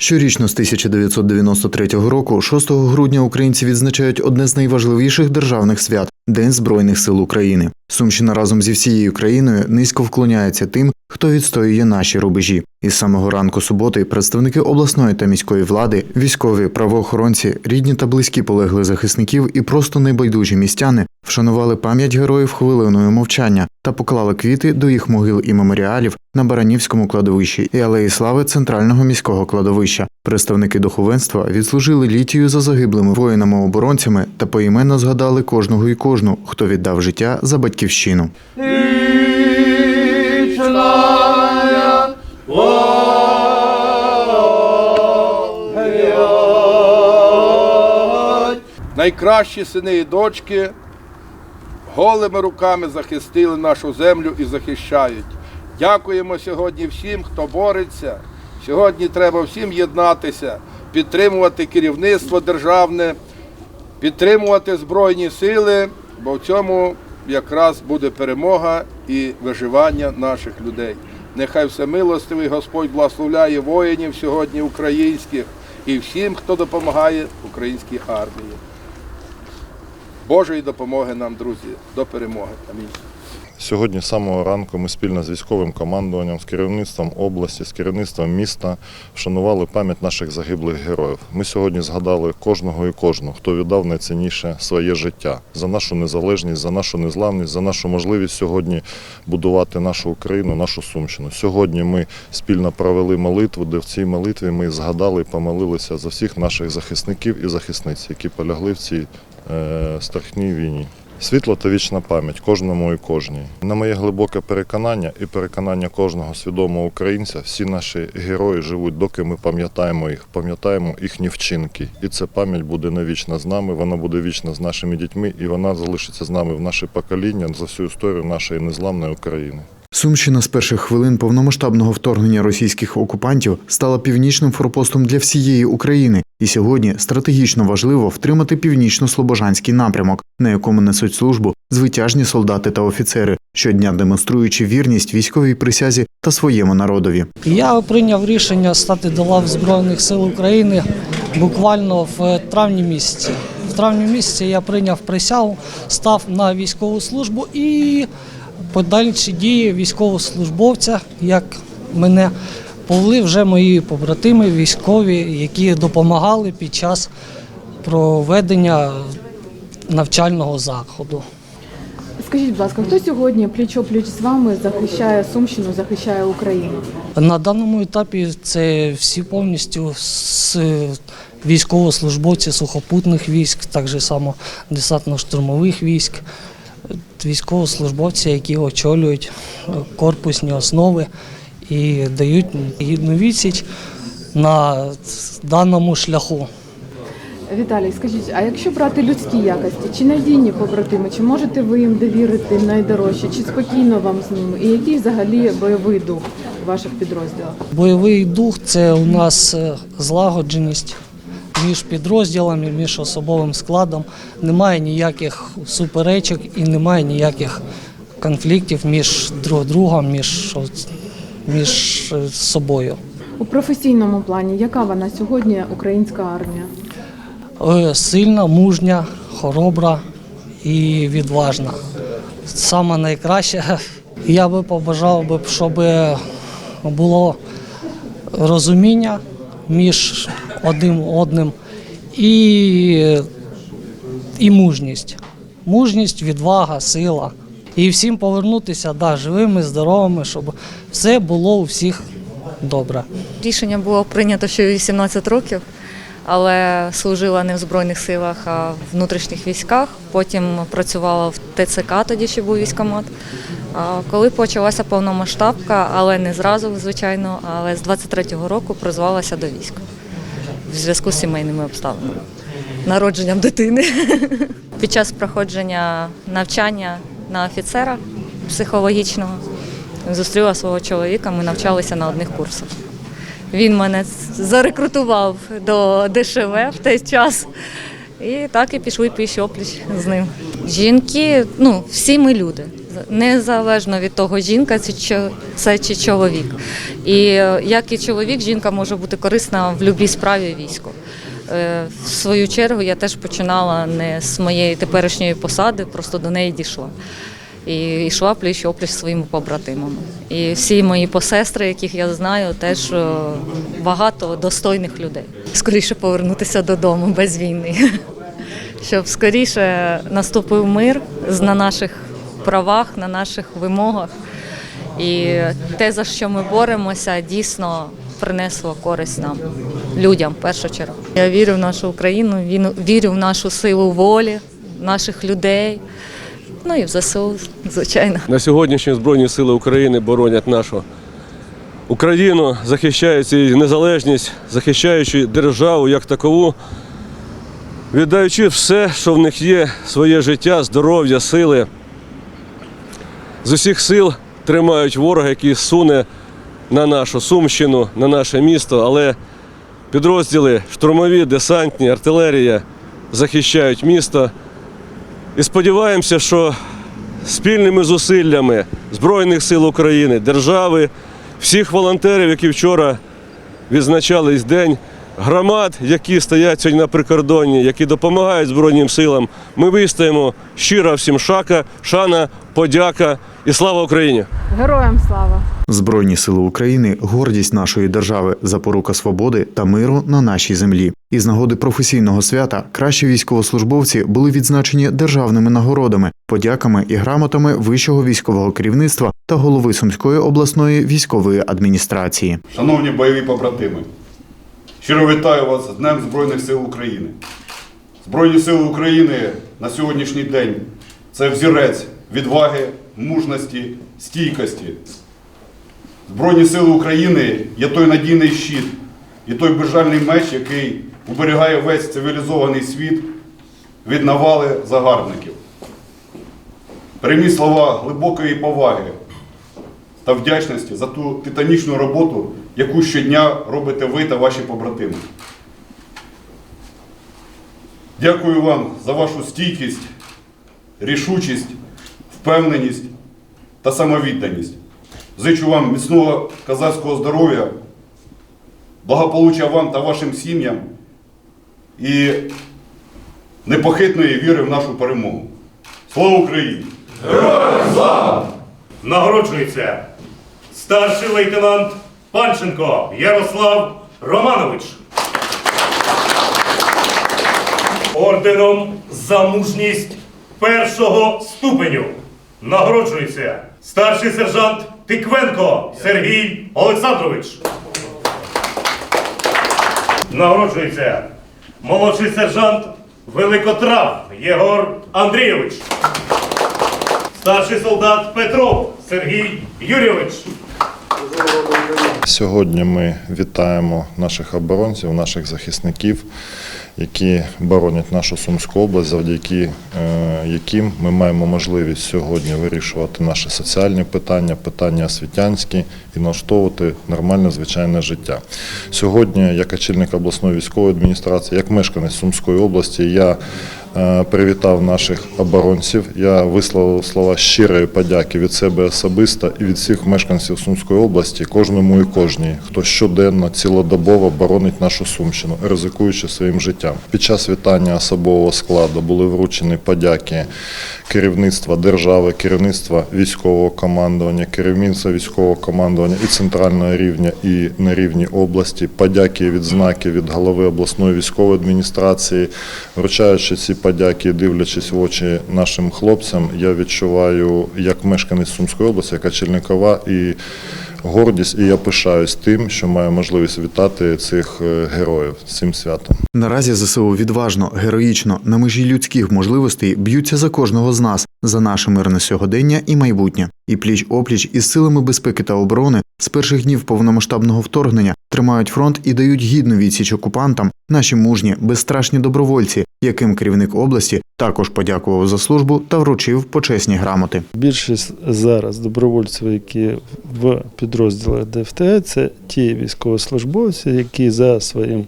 Щорічно з 1993 року, 6 грудня, українці відзначають одне з найважливіших державних свят День Збройних сил України. Сумщина разом зі всією країною низько вклоняється тим, хто відстоює наші рубежі. Із самого ранку суботи представники обласної та міської влади, військові, правоохоронці, рідні та близькі полеглих захисників і просто небайдужі містяни вшанували пам'ять героїв хвилиною мовчання та поклали квіти до їх могил і меморіалів на Баранівському кладовищі і алеї слави центрального міського кладовища. Представники духовенства відслужили літію за загиблими воїнами-оборонцями та поіменно згадали кожного і кожну, хто віддав життя за батьківщину. Найкращі сини і дочки голими руками захистили нашу землю і захищають. Дякуємо сьогодні всім, хто бореться. Сьогодні треба всім єднатися, підтримувати керівництво державне, підтримувати Збройні сили, бо в цьому якраз буде перемога і виживання наших людей. Нехай всемилостивий Господь благословляє воїнів сьогодні українських і всім, хто допомагає українській армії. Божої допомоги нам, друзі, до перемоги. Амінь. Сьогодні з самого ранку ми спільно з військовим командуванням, з керівництвом області, з керівництвом міста вшанували пам'ять наших загиблих героїв. Ми сьогодні згадали кожного і кожну, хто віддав найцінніше своє життя за нашу незалежність, за нашу незламність, за нашу можливість сьогодні будувати нашу Україну, нашу Сумщину. Сьогодні ми спільно провели молитву, де в цій молитві ми згадали і помолилися за всіх наших захисників і захисниць, які полягли в цій е, страшній війні. Світло та вічна пам'ять кожному і кожній. На моє глибоке переконання і переконання кожного свідомого українця, всі наші герої живуть, доки ми пам'ятаємо їх, пам'ятаємо їхні вчинки. І ця пам'ять буде навічна з нами, вона буде вічна з нашими дітьми, і вона залишиться з нами в наше покоління за всю історію нашої незламної України. Сумщина з перших хвилин повномасштабного вторгнення російських окупантів стала північним форпостом для всієї України, і сьогодні стратегічно важливо втримати північно-слобожанський напрямок, на якому несуть службу звитяжні солдати та офіцери, щодня демонструючи вірність військовій присязі та своєму народові. Я прийняв рішення стати до лав Збройних сил України буквально в травні місяці. В травні місяці я прийняв присягу, став на військову службу і подальші дії військовослужбовця, як мене повели вже мої побратими, військові, які допомагали під час проведення навчального заходу. Скажіть, будь ласка, хто сьогодні пліч-о-пліч з вами захищає Сумщину, захищає Україну? На даному етапі це всі повністю з військовослужбовці сухопутних військ, так само десантно-штурмових військ, військовослужбовці, які очолюють корпусні основи і дають гідну відсіч на даному шляху. Віталій, скажіть, а якщо брати людські якості, чи надійні побратими, чи можете ви їм довірити найдорожче, чи спокійно вам з ними? І який взагалі бойовий дух в ваших підрозділах? Бойовий дух це у нас е, злагодженість між підрозділами, між особовим складом. Немає ніяких суперечок і немає ніяких конфліктів між друг другом, між, між е, собою. У професійному плані, яка вона сьогодні українська армія? Е, Сильна, мужня, хоробра і відважна. Саме найкраще. Я би побажав би, щоб було розуміння між одним одним і, і мужність. Мужність, відвага, сила. І всім повернутися да, живими, здоровими, щоб все було у всіх добре. Рішення було прийнято ще 18 років, але служила не в Збройних силах, а в внутрішніх військах. Потім працювала в ТЦК, тоді ще був військомат. Коли почалася повномасштабка, але не зразу, звичайно, але з 23-го року призвалася до війська в зв'язку з сімейними обставинами, народженням дитини. Під час проходження навчання на офіцера психологічного зустріла свого чоловіка, ми навчалися на одних курсах. Він мене зарекрутував до ДШВ в той час. І так і пішли пліч опліч з ним. Жінки, ну, всі ми люди. Незалежно від того, жінка це чи, чоловік. І е, як і чоловік, жінка може бути корисна в будь-якій справі війську. Е, В свою чергу я теж починала не з моєї теперішньої посади, просто до неї дійшла. І йшла пліч опліч зі своїми побратимами. І всі мої посестри, яких я знаю, теж е, багато достойних людей. Скоріше повернутися додому без війни, щоб скоріше наступив мир на наших правах, на наших вимогах. І те, за що ми боремося, дійсно принесло користь нам, людям в першу чергу. Я вірю в нашу Україну, вірю в нашу силу волі, наших людей. Ну і в ЗСУ, звичайно. На сьогоднішні Збройні Сили України боронять нашу Україну, захищають її незалежність, захищаючи державу як такову, віддаючи все, що в них є, своє життя, здоров'я, сили. З усіх сил тримають ворога, який суне на нашу Сумщину, на наше місто, але підрозділи штурмові, десантні, артилерія захищають місто. І сподіваємося, що спільними зусиллями Збройних сил України, держави, всіх волонтерів, які вчора відзначали день, громад, які стоять сьогодні на прикордонні, які допомагають Збройним силам, ми вистоїмо щиро всім шака, шана, подяка і слава Україні! Героям слава! Збройні сили України гордість нашої держави, запорука свободи та миру на нашій землі. Із нагоди професійного свята кращі військовослужбовці були відзначені державними нагородами, подяками і грамотами вищого військового керівництва та голови Сумської обласної військової адміністрації. Шановні бойові побратими, щиро вітаю вас з Днем Збройних сил України. Збройні сили України на сьогоднішній день це взірець відваги, мужності, стійкості. Збройні сили України є той надійний щит і той безжальний меч, який уберігає весь цивілізований світ від навали загарбників. Прямі слова глибокої поваги та вдячності за ту титанічну роботу, яку щодня робите ви та ваші побратими. Дякую вам за вашу стійкість, рішучість, впевненість та самовідданість. Зичу вам міцного казацького здоров'я, благополуччя вам та вашим сім'ям і непохитної віри в нашу перемогу. Слава Україні! Нагороджується старший лейтенант Панченко Ярослав Романович. Орденом за мужність першого ступеню нагороджується старший сержант Тиквенко Сергій Олександрович. Нагороджується молодший сержант Великотрав Єгор Андрійович. Старший солдат Петров Сергій Юрійович. Сьогодні ми вітаємо наших оборонців, наших захисників, які боронять нашу Сумську область, завдяки е, яким ми маємо можливість сьогодні вирішувати наші соціальні питання, питання освітянські і налаштовувати нормальне звичайне життя. Сьогодні, як очільник обласної військової адміністрації, як мешканець Сумської області, я привітав наших оборонців. Я висловив слова щирої подяки від себе особисто і від всіх мешканців Сумської області, кожному і кожній, хто щоденно, цілодобово боронить нашу Сумщину, ризикуючи своїм життям. Під час вітання особового складу були вручені подяки керівництва держави, керівництва військового командування, керівництва військового командування і центрального рівня, і на рівні області. Подяки відзнаки від голови обласної військової адміністрації. Вручаючи ці подяки, і дивлячись в очі нашим хлопцям, я відчуваю як мешканець Сумської області, яка очільникова і гордість, і я пишаюсь тим, що маю можливість вітати цих е, героїв цим святом. Наразі ЗСУ відважно, героїчно, на межі людських можливостей б'ються за кожного з нас, за наше мирне сьогодення і майбутнє. І пліч опліч із силами безпеки та оборони з перших днів повномасштабного вторгнення тримають фронт і дають гідну відсіч окупантам наші мужні, безстрашні добровольці, яким керівник області також подякував за службу та вручив почесні грамоти. Більшість зараз добровольців, які в підрозділах ДФТ, це ті військовослужбовці, які за своїм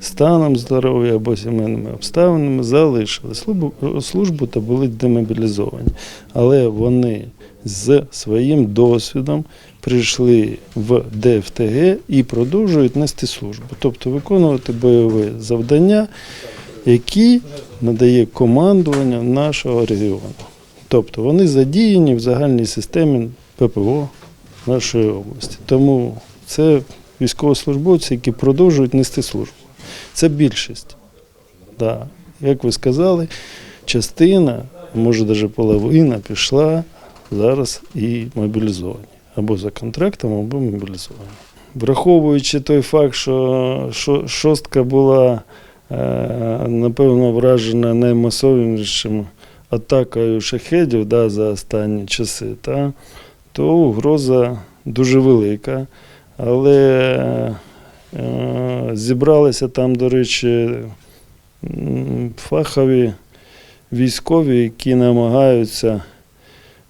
станом здоров'я або сімейними обставинами залишили службу, службу та були демобілізовані. Але вони з своїм досвідом прийшли в ДФТГ і продовжують нести службу, тобто виконувати бойові завдання, які надає командування нашого регіону. Тобто вони задіяні в загальній системі ППО нашої області. Тому це військовослужбовці, які продовжують нести службу. Це більшість. Да. Як ви сказали, частина, може навіть половина пішла зараз і мобілізовані. Або за контрактом, або мобілізовані. Враховуючи той факт, що шостка була, е, напевно, вражена наймасовішим атакою шахедів да, за останні часи, та, то угроза дуже велика. Але е, зібралися там, до речі, фахові військові, які намагаються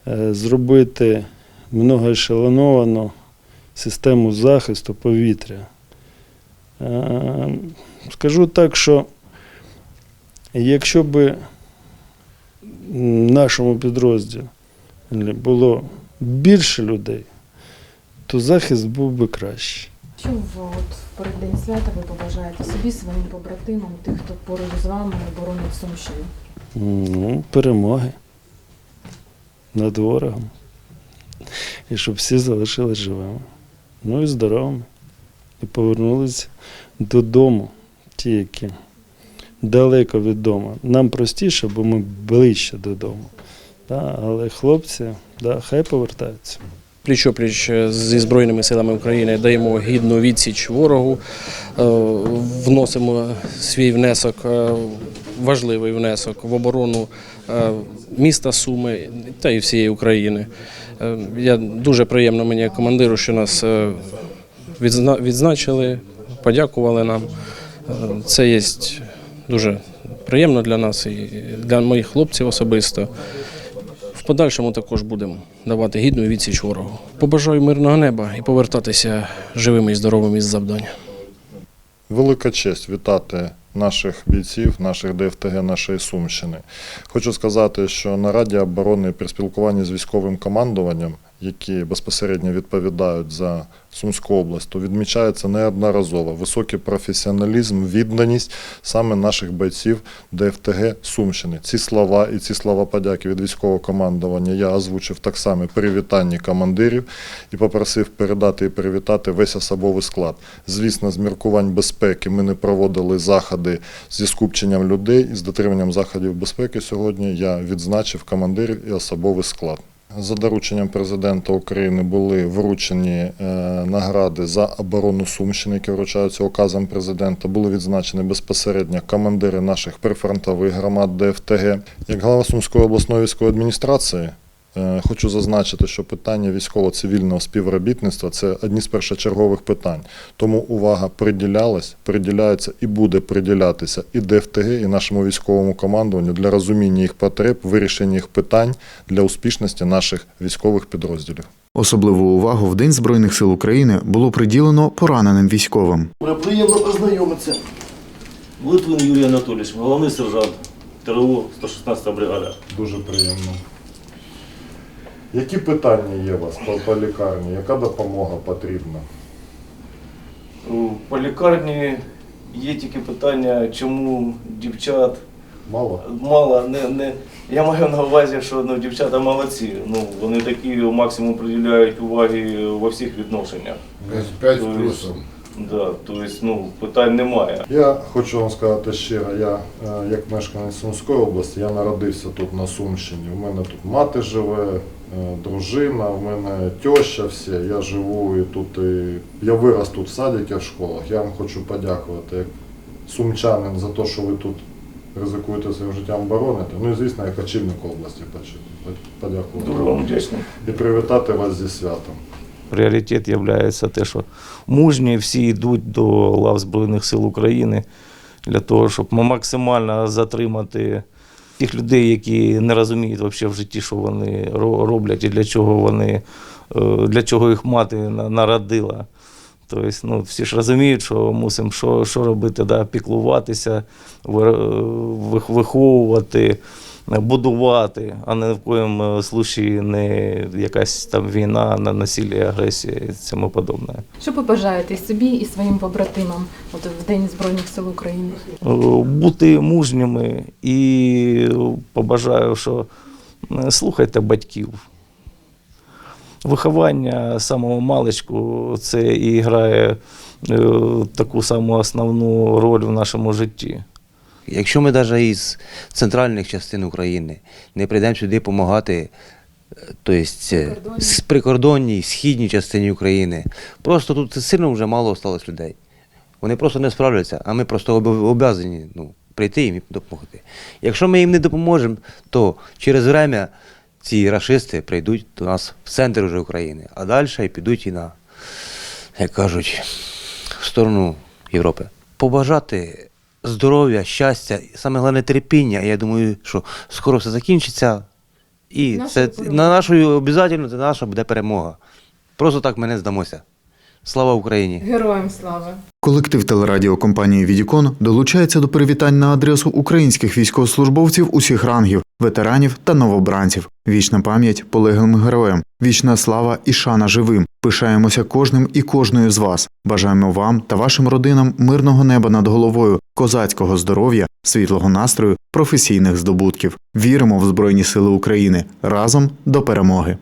зробити многоешелоновану систему захисту повітря. Е, Скажу так, що якщо б в нашому підрозділі було більше людей, то захист був би кращий. Що в от переддень свята ви побажаєте собі, своїм побратимам, тих, хто поруч з вами боронить Сумщину? Ну, перемоги над ворогом. І щоб всі залишились живими. Ну і здоровими. І повернулися додому, ті, які далеко від дому. Нам простіше, бо ми ближче додому. Да, але хлопці, да, хай повертаються. пліч-опліч зі Збройними силами України даємо гідну відсіч ворогу, е, вносимо свій внесок, е, важливий внесок в оборону е, міста Суми та і всієї України. Е, Я дуже приємно мені командиру, що нас е, відзначили, подякували нам. Це є дуже приємно для нас і для моїх хлопців особисто. В подальшому також будемо давати гідну відсіч ворогу. Побажаю мирного неба і повертатися живими і здоровими із завдання. Велика честь вітати наших бійців, наших ДФТГ, нашої Сумщини. Хочу сказати, що на Раді оборони при спілкуванні з військовим командуванням, які безпосередньо відповідають за Сумську область, то відмічається неодноразово високий професіоналізм, відданість саме наших бойців ДФТГ Сумщини. Ці слова і ці слова подяки від військового командування я озвучив так само при вітанні командирів і попросив передати і привітати весь особовий склад. Звісно, з міркувань безпеки ми не проводили заходи зі скупченням людей і з дотриманням заходів безпеки. Сьогодні я відзначив командирів і особовий склад. За дорученням президента України були вручені е, награди за оборону Сумщини, які вручаються указом президента. Були відзначені безпосередньо командири наших прифронтових громад ДФТГ. Як голова Сумської обласної військової адміністрації Хочу зазначити, що питання військово-цивільного співробітництва це одні з першочергових питань. Тому увага приділялась, приділяється і буде приділятися і ДФТГ, і нашому військовому командуванню для розуміння їх потреб, вирішення їх питань для успішності наших військових підрозділів. Особливу увагу в День Збройних сил України було приділено пораненим військовим. Приємно познайомитися. Литвин Юрій Анатолійович, головний сержант ТРО 116 бригада. Дуже приємно. Які питання є у вас по, по лікарні? Яка допомога потрібна? По лікарні є тільки питання, чому дівчат Мало? мало. Не, не, я маю на увазі, що ну, дівчата молодці. Ну, вони такі максимум приділяють уваги во всіх відношеннях. П'ять з плюсом. Да, тобто, ну, питань немає. Я хочу вам сказати щиро, я е, як мешканець Сумської області, я народився тут на Сумщині. У мене тут мати живе, дружина, в мене теща всі. Я живу і тут і я вирос тут в садиках, в школах. Я вам хочу подякувати як сумчанин за те, що ви тут ризикуєте своїм життям бороните. Ну і звісно, як очільник області подякувати Дуже вам і привітати вас зі святом. Пріоритет є те, що мужні всі йдуть до лав Збройних сил України для того, щоб максимально затримати тих людей, які не розуміють взагалі в житті, що вони роблять і для чого вони, е, для чого їх мати народила. Тобто, ну, всі ж розуміють, що мусимо що, що робити, да, піклуватися, ви- виховувати, будувати, а не в коєму случаї не якась там війна, на насилля, агресія і цьому подобне. Що побажаєте собі і своїм побратимам от в День Збройних сил України? Е, Бути мужніми і побажаю, що е, слухайте батьків. Виховання самого маличку це і грає е, таку саму основну роль в нашому житті. Якщо ми навіть із центральних частин України не прийдемо сюди допомагати, тобто з прикордонній, східній частині України, просто тут сильно вже мало осталось людей. Вони просто не справляться, а ми просто обов'язані ну, прийти їм і допомогти. Якщо ми їм не допоможемо, то через время ці рашисти прийдуть до нас в центр вже України, а далі і підуть і на, як кажуть, в сторону Європи. Побажати здоров'я, щастя, і саме головне терпіння. Я думаю, що скоро все закінчиться. І Нашою це перемогою. на нашою обов'язково це наша буде перемога. Просто так ми не здамося. Слава Україні! Героям слава! Колектив телерадіокомпанії Відікон долучається до привітань на адресу українських військовослужбовців усіх рангів, ветеранів та новобранців. Вічна пам'ять полеглим героям, вічна слава і шана живим. Пишаємося кожним і кожною з вас. Бажаємо вам та вашим родинам мирного неба над головою, козацького здоров'я, світлого настрою, професійних здобутків. Віримо в Збройні Сили України разом до перемоги.